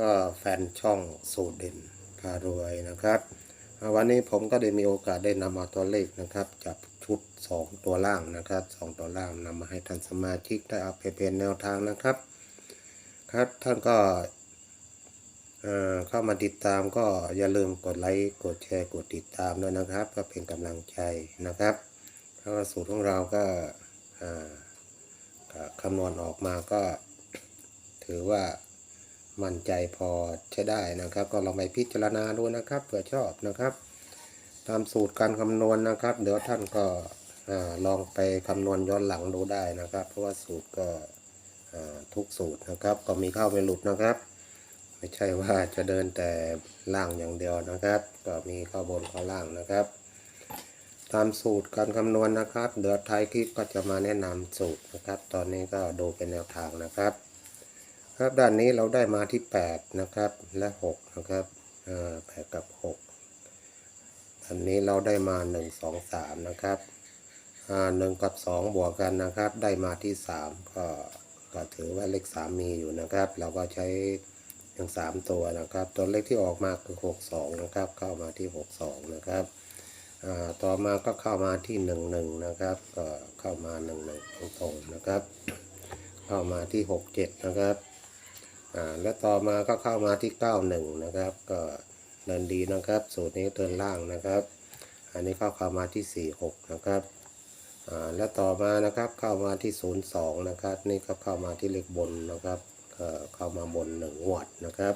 ก็แฟนช่องสูตรเด่นพารวยนะครับ วันนี้ผมก็ได้มีโอกาสได้นำเอาตัวเลขนะครับจับชุด 2 ตัวล่างนะครับสองตัวล่างนำมาให้ท่านสมาชิกได้เอาไปเป็นแนวทางนะครับ ครับท่านก็เข้ามาติดตามก็อย่าลืมกดไลค์กดแชร์กดติดตามด้วยนะครับ ก็เป็นกำลังใจนะครับแล้วสูตรของเราก็คำนวณออกมาก็ถือว่า มั่นใจพอใช้ได้นะครับ ก็ลองไปพิจารณาดูนะครับเผื่อชอบนะครับ ตามสูตรการคำนวณนะครับ เดี๋ยวท่านก็ลองไปคำนวณย้อนหลังดูได้นะครับ เพราะว่าสูตรก็ทุกสูตรนะครับ ก็มีเข้าไม่หลุดนะครับ ไม่ใช่ว่าจะเดินแต่ล่างอย่างเดียวนะครับ ก็มีเข้าบนเข้าล่างนะครับตามสูตรการคำนวณนะครับ เดี๋ยวท้ายคลิปก็จะมาแนะนำสูตรนะครับ ตอนนี้ก็ดูเป็นแนวทางนะครับ ครับด้านนี้เราได้มาที่ 8 นะครับ และ 6 นะครับแปดกับ 6 อันนี้เราได้มา 1 2 3 นะครับหนึ่งกับ 2 บวกกันนะครับ ได้มาที่ 3 ก็ก็ถือว่าเลข 3 มีอยู่นะครับ เราก็ใช้อย่าง3ตัวนะครับ ตัวเลขที่ออกมาคือ 62 นะครับ เข้ามาที่ 62 นะครับต่อมาก็เข้ามาที่ 11 นะครับ ก็เข้ามา 11 ตรงๆนะครับ เข้ามาที่ 67 นะครับ อ่าแล้วต่อมาก็เข้ามาที่ 91 นะครับ ก็เดินดีนะครับ สูตรนี้เดินล่างนะครับ อันนี้เข้าเข้ามาที่ 46 นะครับอ่าแล้วต่อมานะครับเข้ามาที่ 02 นะครับ นี่ก็เข้ามาที่เลขบนนะครับเข้ามาบน1งวดนะครับ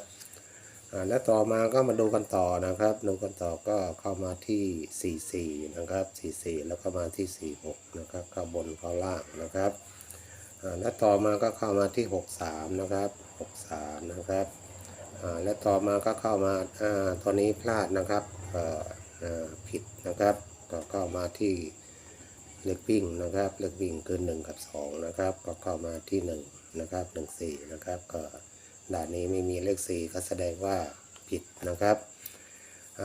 แล้วต่อมาก็มาดูกันต่อนะครับ ดูกันต่อก็เข้ามาที่ 44 นะครับ 44 แล้วก็มาที่ 46 นะครับ เข้าบนเข้าล่างนะครับและต่อมาก็เข้ามาที่ 63 นะครับ 63 นะครับและต่อมาก็เข้ามาตอนนี้พลาดนะครับผิดนะครับ ก็เข้ามาที่เลขวิ่งนะครับเลขวิ่งคือ1กับ 2 นะครับ ก็เข้ามาที่ 1 นะครับ 14 นะครับ ก็ด่านนี้ไม่มีเลข 4 ก็แสดงว่าผิดนะครับ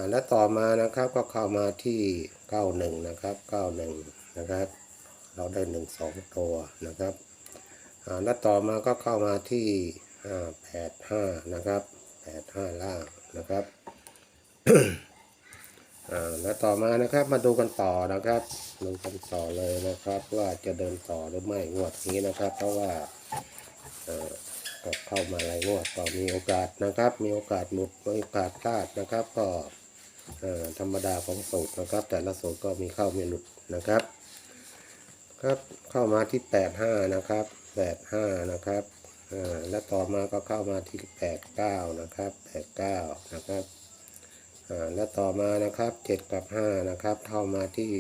และต่อมานะครับก็เข้ามาที่ 91 นะครับ 91 นะครับ เราได้ 1 2 ตัวนะครับแล้วต่อมาก็เข้ามาที่ แปดห้านะครับแปดห้าล่างนะครับอ่าแล้วต่อมานะครับมาดูกันต่อนะครับดูกันต่อเลยนะครับ ว่าจะเดินต่อหรือไม่งวดนี้นะครับ เพราะว่าเอ่อก็เข้ามาหลายงวดก็มีโอกาสนะครับ มีโอกาสหลุดมีโอกาสพลาดนะครับ ก็ธรรมดาของสูตรนะครับ แต่ละสูตรก็มีเข้ามีหลุดนะครับ ครับเข้ามาที่ 85 นะครับ 85 นะครับ อ่าแล้วต่อมาก็เข้ามาที่89นะครับ89นะครับอ่าแล้วต่อมานะครับ7กับ5นะครับเข้ามาที่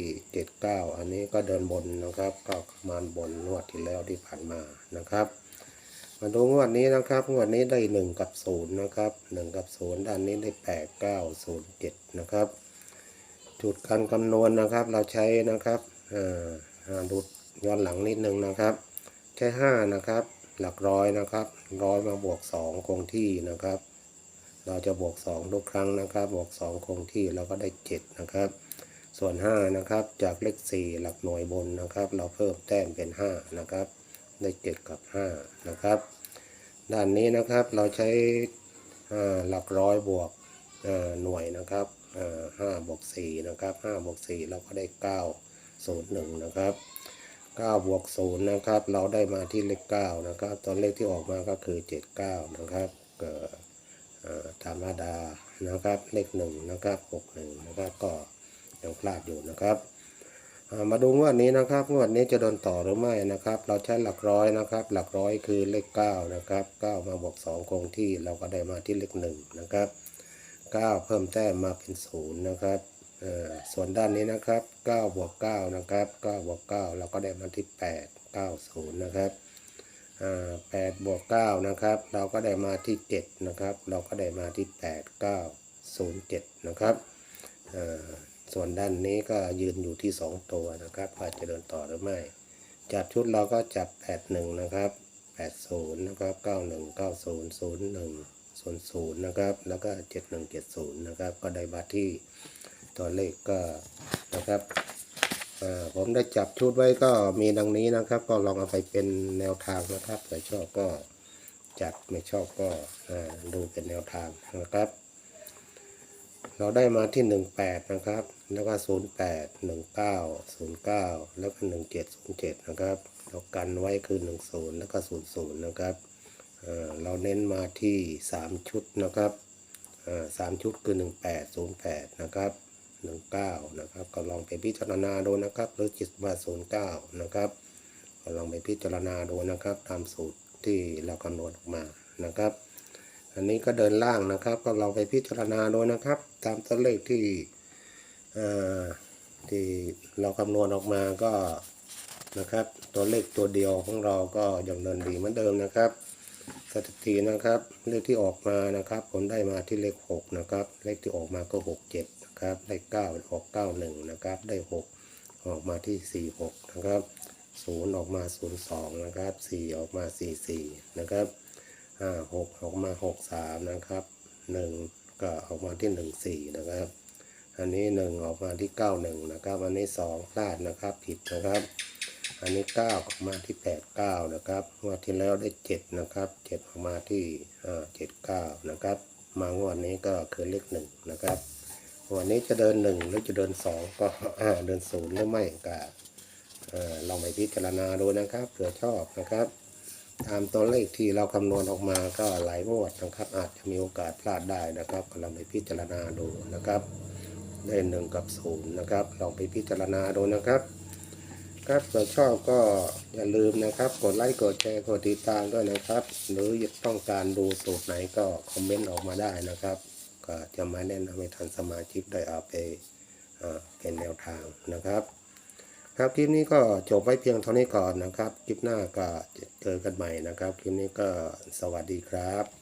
79อันนี้ก็เดินบนนะครับ ก็ประมาณบนงวดที่แล้วที่ผ่านมานะครับมาดูงวดนี้นะครับงวดนี้ได้ 1 กับ 0 นะครับ 1 กับ 0 ด้านนี้ได้ 8 9 0 7 นะครับ จุดการคำนวณนะครับเราใช้นะครับอ่าดูย้อนหลังนิดนึงนะครับ ใช้ห้านะครับ หลักร้อยนะครับร้อยมาบวกสองคงที่นะครับ เราจะบวกสองทุกครั้งนะครับ บวกสองคงที่เราก็ได้เจ็ดนะครับ ส่วนห้านะครับ จากเลขสี่หลักหน่วยบนนะครับ เราเพิ่มแต้มเป็นห้านะครับ ได้เจ็ดกับห้านะครับ ด้านนี้นะครับเราใช้หลักร้อยบวกหน่วยนะครับอ่าห้าบวกสี่นะครับห้าบวกสี่เราก็ได้เก้าศูนย์หนึ่งนะครับ เก้าบวกศูนย์นะครับ เราได้มาที่เลขเก้านะครับตัวเลขที่ออกมาก็คือเจ็ดเก้านะครับเก็อ่าธรรมดานะครับ เลขหนึ่งนะครับหกหนึ่งนะครับก็ยังพลาดอยู่นะครับมาดูงวดนี้นะครับงวดนี้จะโดนต่อหรือไม่นะครับ เราใช้หลักร้อยนะครับ หลักร้อยคือเลข9นะครับ9มาบวก2คงที่เราก็ได้มาที่เลข1นะครับ9เพิ่มแต้มมาเป็น0นะครับ ส่วนด้านนี้นะครับ9บวก9นะครับ9บวก9เราก็ได้มาที่8 9 0นะครับอ่า8บวก9นะครับ เราก็ได้มาที่7นะครับ เราก็ได้มาที่ 8 9 0 7นะครับอ่าส่วนด้านนี้ก็ยืนอยู่ที่ 2 ตัวนะครับว่าจะเดินต่อหรือไม่จับชุดเราก็จับ 81 นะครับ 80 นะครับ 91 90 01 00 นะครับ แล้วก็ 7170 นะครับ ก็ได้บัตรที่ ตัวเลขก็นะครับผมได้จับชุดไว้ก็มีดังนี้นะครับ ก็ลองเอาไปเป็นแนวทางนะครับถ้าชอบก็จัดไม่ชอบก็ดูเป็นแนวทางนะครับ เราได้มาที่ 18 นะครับ แล้วก็ 08 19 09 แล้วก็ 1707 นะครับเรากันไว้คือ 10 แล้วก็ 00 นะครับเราเน้นมาที่ 3 ชุดนะครับเอ่อสามชุดคือ 18 08 นะครับ 19นะครับก็ลองไปพิจารณาดูนะครับ หรือจิตมา09นะครับก็ลองไปพิจารณาดูนะครับ ตามสูตรที่เราคำนวณออกมานะครับ อันนี้ก็เดินล่างนะครับ ก็ลองไปพิจารณาดูนะครับ ตามตัวเลขที่อ่อที่เราคำนวณออกมาก็นะครับ ตัวเลขตัวเดียวของเราก็ยังเดินดีเหมือนเดิมนะครับ ถิตินะครับ เลขที่ออกมานะครับ ผมได้มาที่เลขหกนะครับ เลขที่ออกมาก็หกเจ็ดนะครับ เลขเก้าออกเก้าหนึ่งนะครับ ได้หกออกมาที่สี่หกนะครับศูนย์ออกมาศูนย์สองนะครับสี่ออกมาสี่สี่นะครับห้าหกออกมาหกสามนะครับหนึ่งก็ออกมาที่หนึ่งสี่นะครับ อันนี้หนึ่งออกมาที่เก้าหนึ่งนะครับ อันนี้สองพลาดนะครับ ผิดนะครับ อันนี้เก้าออกมาที่แปดเก้านะครับงวดที่แล้วได้เจ็ดนะครับเจ็ดออกมาที่อ่าเจ็ดเก้านะครับ มางวดนี้ก็คือเลขหนึ่งนะครับวันนี้จะเดินหนึ่งหรือจะเดินสองก็เดินศูนย์หรือไม่ก็ลองไปพิจารณาดูนะครับเผื่อชอบนะครับตามตัวเลขที่เราคำนวณออกมาก็หลายงวดนะครับ อาจจะมีโอกาสพลาดได้นะครับก็ลองไปพิจารณาดูนะครับ ได้หนึ่งกับศูนย์นะครับ ลองไปพิจารณาดูนะครับ ครับเผื่อชอบก็อย่าลืมนะครับ กดไลค์กดแชร์กดติดตามด้วยนะครับ หรือต้องการดูสูตรไหนก็คอมเมนต์ออกมาได้นะครับ ก็จะมาแนะนำให้ท่านสมาชิกได้เอาไปเป็นแนวทางนะครับ ครับคลิปนี้ก็จบไว้เพียงเท่านี้ก่อนนะครับ คลิปหน้าก็เจอกันใหม่นะครับ คลิปนี้ก็สวัสดีครับ